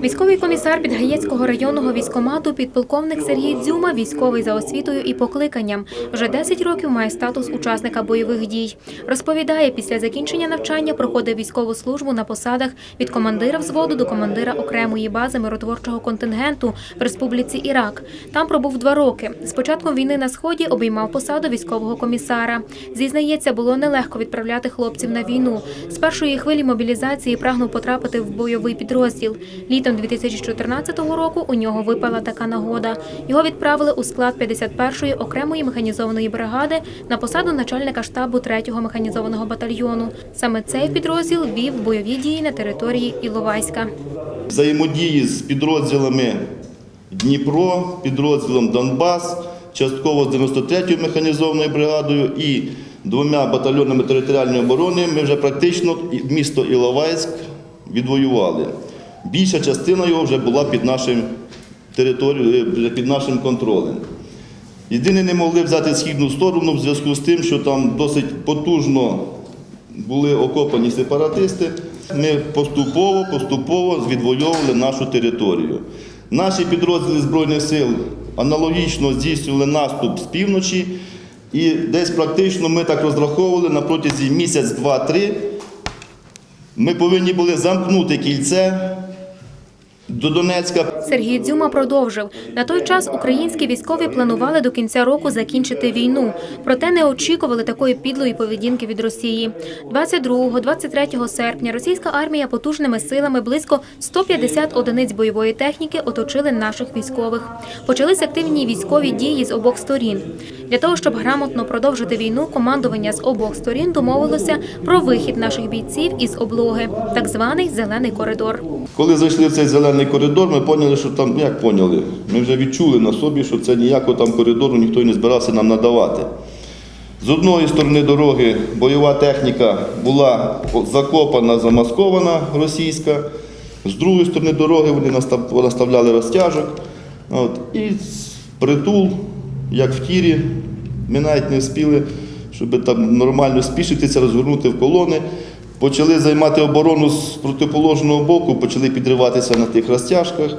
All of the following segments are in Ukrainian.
Військовий комісар Підгаєцького районного військомату, підполковник Сергій Дзюма, військовий за освітою і покликанням. Вже 10 років має статус учасника бойових дій. Розповідає, після закінчення навчання проходив військову службу на посадах від командира взводу до командира окремої бази миротворчого контингенту в Республіці Ірак. Там пробув два роки. З початком війни на сході обіймав посаду військового комісара. Зізнається, було нелегко відправляти хлопців на війну. З першої хвилі мобілізації прагнув потрапити в бойовий підрозділ. Літом 2014 року у нього випала така нагода. Його відправили у склад 51-ї окремої механізованої бригади на посаду начальника штабу 3-го механізованого батальйону. Саме цей підрозділ вів бойові дії на території Іловайська. взаємодії з підрозділами Дніпро, підрозділом Донбас, частково з 93-ю механізованою бригадою і двома батальйонами територіальної оборони ми вже практично місто Іловайськ відвоювали. Більша частина його вже була під нашим територією, під нашим контролем. Єдине, не могли взяти східну сторону в зв'язку з тим, що там досить потужно були окопані сепаратисти. Ми поступово, поступово відвоювали нашу територію. Наші підрозділи Збройних сил аналогічно здійснювали наступ з півночі, і десь практично ми так розраховували на протязі місяць, два-три. Ми повинні були замкнути кільце до Донецька. Сергій Дзюма продовжив. На той час українські військові планували до кінця року закінчити війну, проте не очікували такої підлої поведінки від Росії. 22-23 серпня російська армія потужними силами близько 150 одиниць бойової техніки оточили наших військових. Почались активні військові дії з обох сторін. Для того, щоб грамотно продовжити війну, командування з обох сторін домовилося про вихід наших бійців із облоги, так званий зелений коридор. Коли зайшли в цей зелений коридор, ми поняли, що там, як поняли, ми вже відчули на собі, що це ніякого там коридору ніхто не збирався нам надавати. З одної сторони дороги бойова техніка була закопана, замаскована російська, з другої сторони дороги вони настав- наставляли розтяжок. От, і притул, як в тірі, ми навіть не встигли, щоб там нормально спішитися, розгорнути в колони. Почали займати оборону з протиположного боку, почали підриватися на тих розтяжках.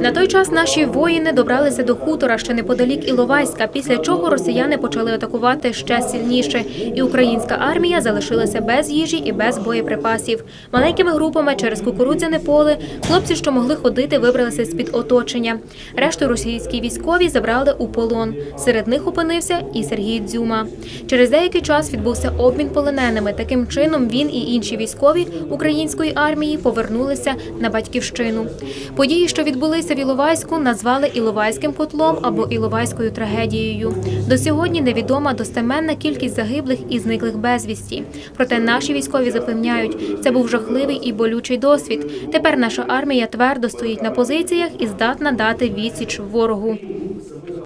На той час наші воїни добралися до хутора, що неподалік Іловайська, після чого росіяни почали атакувати ще сильніше, і українська армія залишилася без їжі і без боєприпасів. Маленькими групами через кукурудзяне поле хлопці, що могли ходити, вибралися з під оточення. Решту російські військові забрали у полон. Серед них опинився і Сергій Дзюма. Через деякий час відбувся обмін полоненими. Таким чином він і інші військові української армії повернулися на батьківщину. Події, що відбулися в Іловайську, назвали Іловайським котлом або Іловайською трагедією. До сьогодні невідома достеменна кількість загиблих і зниклих безвісті. Проте наші військові запевняють, це був жахливий і болючий досвід. Тепер наша армія твердо стоїть на позиціях і здатна дати відсіч ворогу.